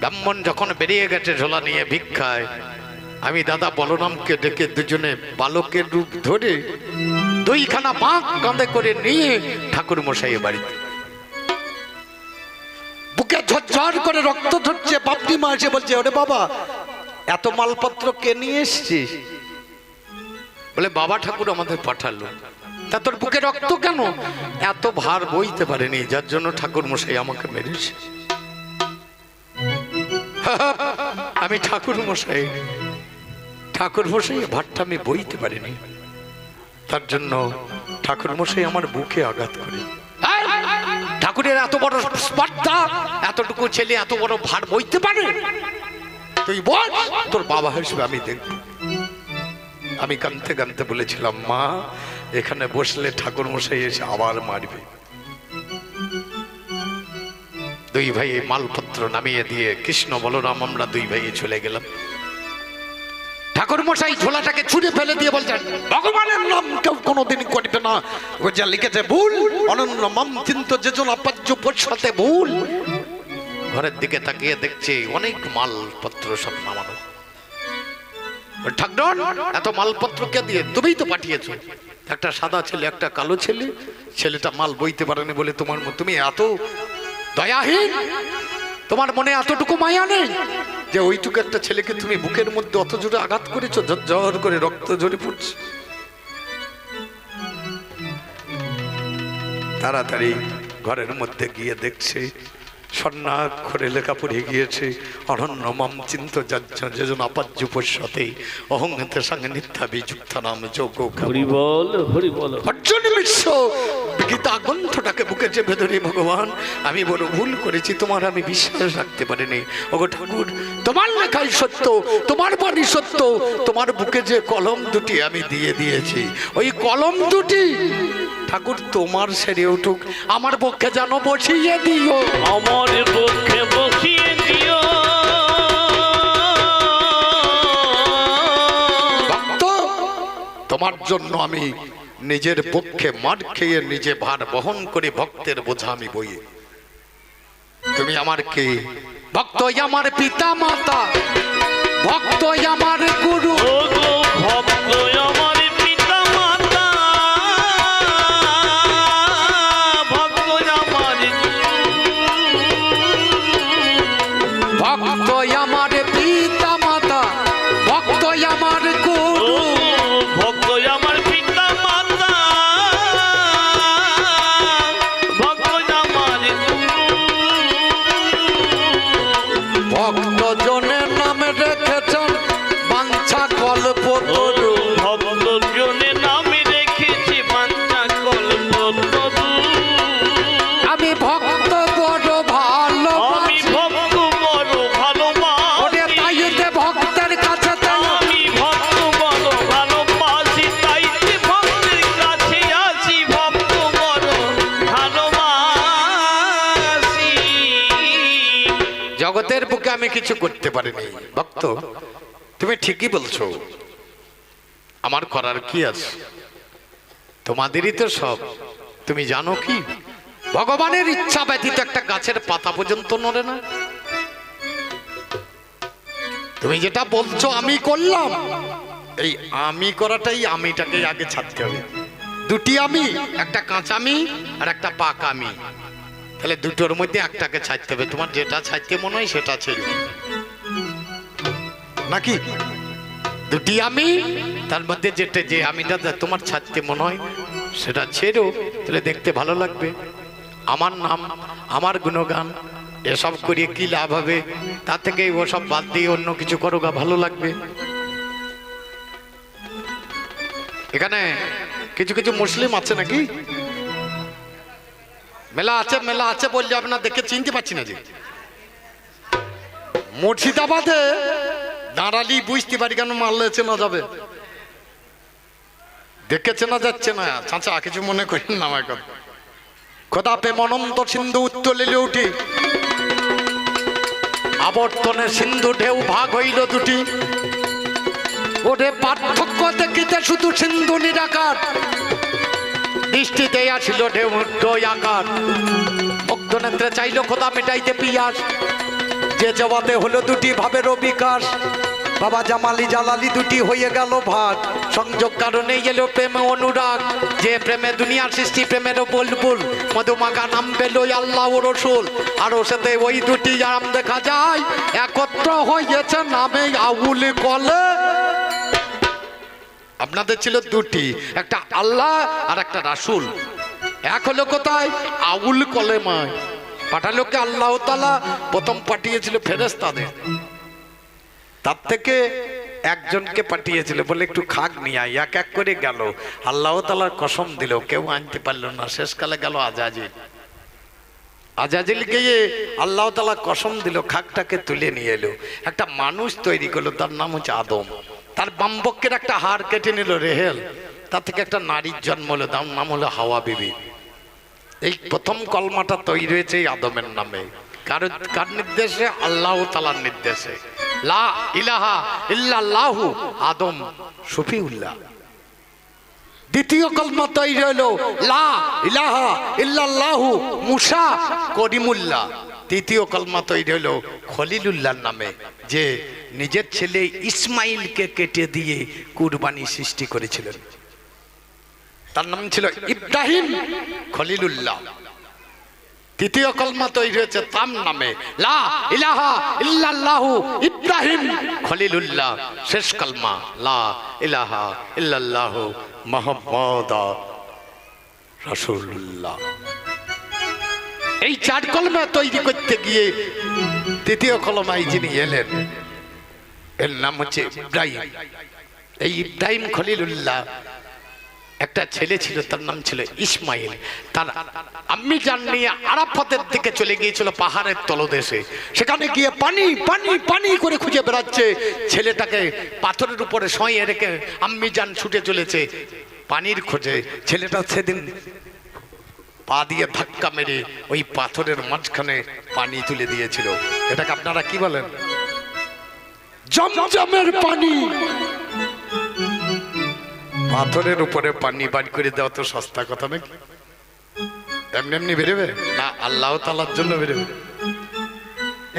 ব্রাহ্মণ যখন বেরিয়ে গেছে ঝোলা নিয়ে ভিক্ষায়, আমি দাদা বলরামকে ডেকে দুজনে বালকের রূপ ধরে দুইখানা বাঁক কাঁধে করে নিয়ে ঠাকুর মশাই বাড়িতে। বুকে ঝরঝর করে রক্ত ধরছে, বাপটি মা এসে বলছে, ওরে বাবা, এত মালপত্র কে নিয়ে এসছিস বলে, বাবা ঠাকুর আমাদের পাঠালো। তা তোর বুকে রক্ত কেন? এত ভার বইতে পারেনি, যার জন্য ঠাকুর মশাই আমাকে মেরেছে। আমি ঠাকুর মশাই ঠাকুর মশাই ভারটা আমি বইতে পারিনি। তার জন্য ঠাকুর মশাই আমার বুকে আঘাত করে। ঠাকুরের এত বড় স্পর্ধা, এতটুকু ছেলে এত বড় ভার বইতে পারে? তুই বল, তোর বাবা হিসেবে আমি দেখব। আমি কানতে কানতে বলেছিলাম, মা, এখানে বসলে ঠাকুর মশাই এসে আবার মারবে। দুই ভাই মালপত্র নামিয়ে দিয়ে, কৃষ্ণ বলরাম আমরা দুই ভাই চলে গেলাম। ঠাকুর মশাই ঝোলাটাকে ছুঁড়ে ফেলে দিয়ে বলছেন, ভগবানের নাম কেউ কোনোদিন করবে না। ও যা লিখেছে, ভুল, অনন্য মাম চিন্ত যে জন আপাজ্য পরিষদে ভুল। ঘরের দিকে তাকিয়ে দেখছে অনেক মালপত্র সব নামানো। ঠাকুর এত মালপত্র কে দিয়ে? তুমিই তো পাঠিয়েছো। একটা সাদা ছেলে, একটা কালো ছেলে। ছেলেটা মাল বইতে পারেনি বলে তোমার তুমি এত দয়াহীন। তোমার মনে এতটুকু মায়া নেই? যে ওইটুকু একটা ছেলেকে তুমি বুকের মধ্যে অত জোরে আঘাত করেছ, ঝরঝর করে রক্ত ঝরে পড়ছে। তাড়াতাড়ি ঘরের মধ্যে গিয়ে দেখছে স্বর্ণাক্ষরে লেখা পড়ে গিয়েছে অরণ্য মাম চিন্ত যেজন আপাজ্য পশ্যতে অহংতে সঙ্গে নিত্যা বিযুক্ত নাম যোগ হরি বল হরি বল। অর্জুন বিশ্ব গীতা গ্রন্থটাকে বুকে চেপে ধরে ভগবান আমি বড় ভুল করেছি তোমার আমি বিশ্বাস রাখতে পারিনি। ওগো ঠাকুর তোমার লেখাই সত্য তোমার বাণী সত্য তোমার বুকে যে কলম দুটি আমি দিয়ে দিয়েছি। ওই কলম দুটি ঠাকুর তোমার সেরে উঠুক আমার পক্ষে যেন বসিয়ে দিও। আমার পক্ষে বসিয়ে দিও। তোমার জন্য আমি নিজের পক্ষে মার খেয়ে নিজে ভার বহন করে ভক্তের বোঝা আমি বইয়ে। তুমি আমার কে? ভক্ত আমার পিতা মাতা ভক্ত আমার গুরু। ভক্ত ভক্ত আমার বুকে আমি কিছু করতে পারিনি। ভক্ত, তুমি ঠিকই বলছো। আমার করার কি আছে? তোমাদেরই তো সব। তুমি জানো কি? ভগবানের ইচ্ছা ব্যতীত একটা গাছের পাতা পর্যন্ত নড়ে না। তুমি যেটা বলছো, আমি করলাম। এই আমি করাটাই আমিটাকে আগে ছাড়তে হবে। দুটি আমি, একটা কাঁচা আমি আর একটা পাকা আমি। তাহলে দুটোর মধ্যে একটাকে ছাড়তে হবে। তোমার যেটা ছাড়তে মনে হয় সেটা ছিল নাকি? দুটি আমি তার মধ্যে যেটা যে আমিটা যা- তোমার ছাড়তে মনে হয় সেটা ছেড়ো তাহলে দেখতে ভালো লাগবে। আমার নাম আমার গুণগান এসব করিয়ে কি লাভ হবে? তার থেকে ওসব বাদ দিয়ে অন্য কিছু করো গা ভালো লাগবে। এখানে কিছু কিছু মুসলিম আছে নাকি? মেলা আছে মেলা আছে বললে আপনার দেখে চিনতে পারছি না যে। মুর্শিদাবাদে দাঁড়ালি বুঝতে পারি কেন মারলে চেনা যাবে। দেখে চেনা যাচ্ছে না। চাচা কিছু মনে করেন না আমার কথা। খোদা পে মনন্ত সিন্ধু উত্তলিলে উঠি আবর্তনে সিন্ধু ঢেউ ভাগ হইল দুটি। ওরে পার্থক্য দেখিতে শুধু সিন্ধু নিরাকার। দৃষ্টিতে আসিল ঢেউ আকার। চাইল খোদা মেটাইতে পিয়াস। যে জবাতে হলো দুটি ভাবেরও বিকাশ বাবা জামালি জালালি দুটি হয়ে গেল ভাগ সংযোগ কারণে এলো প্রেমে অনুরাগ। যে প্রেমে দুনিয়ার সৃষ্টি প্রেমেরও বুলবুল। মধুমাখা নাম পেল আল্লাহ ও রসুল। আর ওর সাথে ওই দুটি আরাম দেখা যায়। একত্র হয়েছে নামে আউল কলে। আপনাদের ছিল দুটি, একটা আল্লাহ আর একটা রাসুল। এক হলো কোথায়? আউল কলেমায়। পাঠালোকে আল্লাহ তালা প্রথম পাঠিয়েছিল ফেরেস্তাদের তার থেকে একজনকে পাঠিয়েছিল বলে একটু খাক নিয়ে আয়, এক এক করে গেল। আল্লাহ তালার কসম দিল, কেউ আনতে পারল না। শেষকালে গেল আজাজিল আজাজিল গিয়ে আল্লাহ তালা কসম দিল খাকটাকে তুলে নিয়ে এলো। একটা মানুষ তৈরি করল, তার নাম হচ্ছে আদম। তার বাম্বকের একটা হাড় কেটে নিল রেহেল। তার থেকে একটা নারীর জন্ম হলো, তার নাম হলো হাওয়া বিবি। এই প্রথম কলমাটা তৈরি হয়েছে এই আদমের নামে। কার কার নির্দেশে? আল্লাহ তালার নির্দেশে। লা ইলাহা ইল্লাল্লাহু আদম শফিউল্লাহ। দ্বিতীয় কলমা তৈরি হলো, লা ইলাহা ইল্লাল্লাহু মুসা করিমুল্লাহ। তৃতীয় কলমা তৈরি হলো খলিলুল্লাহর নামে, যে নিজের ছেলে ইসমাইলকে কেটে দিয়ে কুরবানি সৃষ্টি করেছিলেন। তার নাম ছিল ইব্রাহিম খলিলুল্লাহ। তৃতীয় কলমা তৈরি হয়েছে তাম নামে। লা ইলাহা ইল্লাল্লাহু ইব্রাহিম খলিলুল্লাহ। শেষ কলমা। লা ইলাহা ইল্লাল্লাহু মোহাম্মদ রাসূলুল্লাহ। এই চার কলমা তৈরি করতে গিয়ে তৃতীয় কলমায় যিনি এলেন এর নাম হচ্ছে ইব্রাহিম। এই ইব্রাহিম খলিলুল্লাহ একটা ছেলে ছিল, তার নাম ছিল ইসমাইল। তার আম্মি জান নিয়ে আরাফাতের দিকে চলে গিয়েছিল পাহাড়ের তলদেশে। সেখানে গিয়ে পানি পানি পানি করে খুঁজে বেড়াচ্ছে। ছেলেটাকে পাথরের উপরে শয়ে রেখে আম্মি জান ছুটে চলেছে পানির খোঁজে। ছেলেটা সেদিন পা দিয়ে ধাক্কা মেরে ওই পাথরের মাঝখানে পানি তুলে দিয়েছিল। এটাকে আপনারা কি বলেন? জমজমের পানি। পাথরের উপরে পানি বাড়ি করে দেওয়া তো সস্তা কথা নাকি? এমনি এমনি বেরোবে? না আল্লাহ তালার জন্য বেরোবে।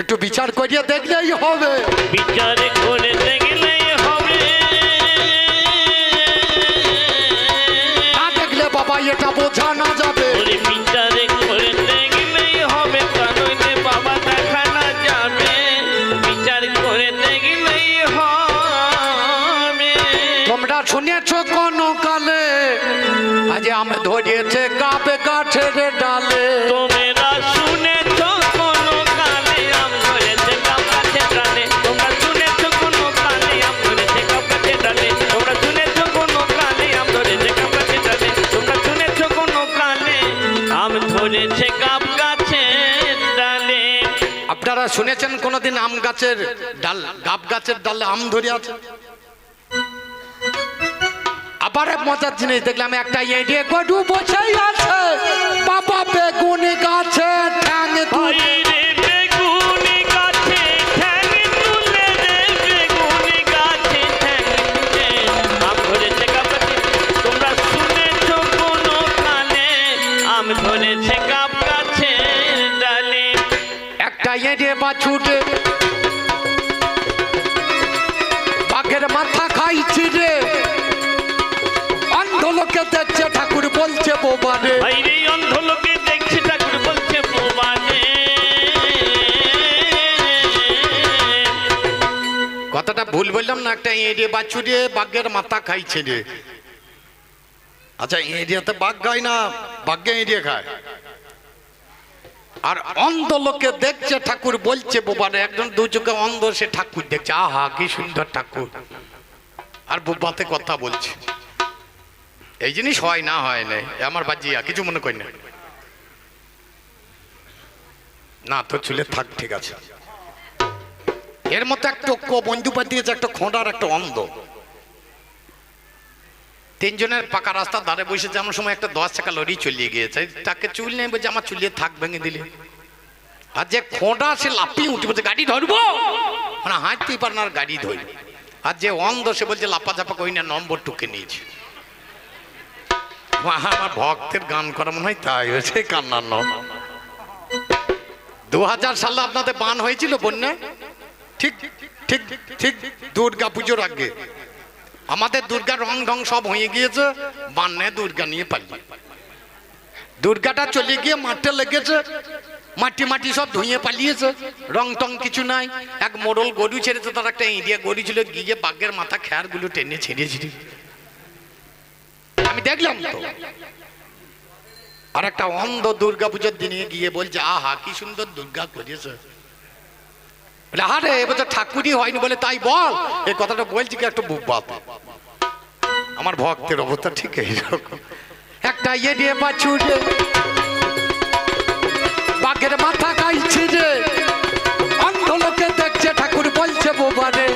একটু বিচার করিয়ে দেখলেই হবে। বিচার করে দেখলেই হবে। না দেখলে বাবা এটা বোঝা না যাবে। বিচার শুনেছেন কোনোদিন আম গাছের ডাল, গাব গাছের ডালে আম ধরে আছে? আবার মজার জিনিস দেখলাম, একটা এডিয়ে গরু বসে আছে। বাবা বেগুনি গাছে। মাথা খাইছি রে। অন্ধ লোকে দেখছে ঠাকুর বলছে বোবারে অন্ধ লোকে দেখছে ঠাকুর বলছে বোবানে কথাটা ভুল বললাম না একটা এড়ে বাছুরে বাঘের মাথা খাইছে রে। আচ্ছা এরিয়াতে বাঘ খায় না বাঘে এড়িয়ে খায়? আর অন্ধ লোকে দেখছে ঠাকুর, বলছে বোবারে একজন দু চোখে অন্ধ, সে ঠাকুর দেখছে। আহা, কি সুন্দর ঠাকুর। আর বোবাতে কথা বলছে। এই জিনিস হয় না হয় না এ আমার বাজিয়া, কিছু মনে করি না। না, তো চুলে থাক, ঠিক আছে। এর মতো একটা বন্ধু পাঠিয়েছে একটা খোঁড়ার, একটা অন্ধ। তিনজনের পাকা রাস্তার ধারে বসেছে এমন সময় একটা দশ টাকা লরি চলিয়ে গিয়েছে, তাকে চুল নেই বলছে আমার চুলিয়ে থাক ভেঙে দিলে। আর যে খোঁড়া, সে লাফিয়ে উঠে বলছে, গাড়ি ধরবো? মানে হাঁটতেই পারে না আর গাড়ি ধরবে আর যে অন্ধ, সে বলছে লাপা চাপা কই না, নম্বর টুকে নিয়েছে। আমার ভক্তের গান করা মনে হয় তাই হয়েছে কান্নার নম। দু হাজার সালে আপনাদের বান হয়েছিল বন্যা ঠিক ঠিক ঠিক, দুর্গা পুজোর আগে। আমাদের দুর্গা রং ঢং সব হয়ে গিয়েছে, বান্নে দুর্গা নিয়ে পালিয়ে। দুর্গাটা চলে গিয়ে মাঠে লেগেছে, মাটি মাটি সব ধুয়ে পালিয়েছে, রং টং কিছু নাই। এক মোড়ল গরু ছেড়েছে, তার একটা ইন্ডিয়া গরু ছিল, গিয়ে বাঘের মাথা খেয়ারগুলো টেনে ছিঁড়েছিল আমি দেখলাম তো। আর একটা অন্ধ দুর্গা পুজোর দিনে গিয়ে বলছে, আহা, কি সুন্দর দুর্গা করেছে। বলে, আরে এবছর ঠাকুরই হয়নি বলে তাই বল। এই কথাটা বলছি কি একটু বাপ আমার ভক্তের অবস্থা ঠিক এইরকম। একটা ইয়ে দিয়ে বাছুরে বাঘের মাথা খাইছে যে অন্ধ লোকে দেখছে ঠাকুর বলছে বোবারে।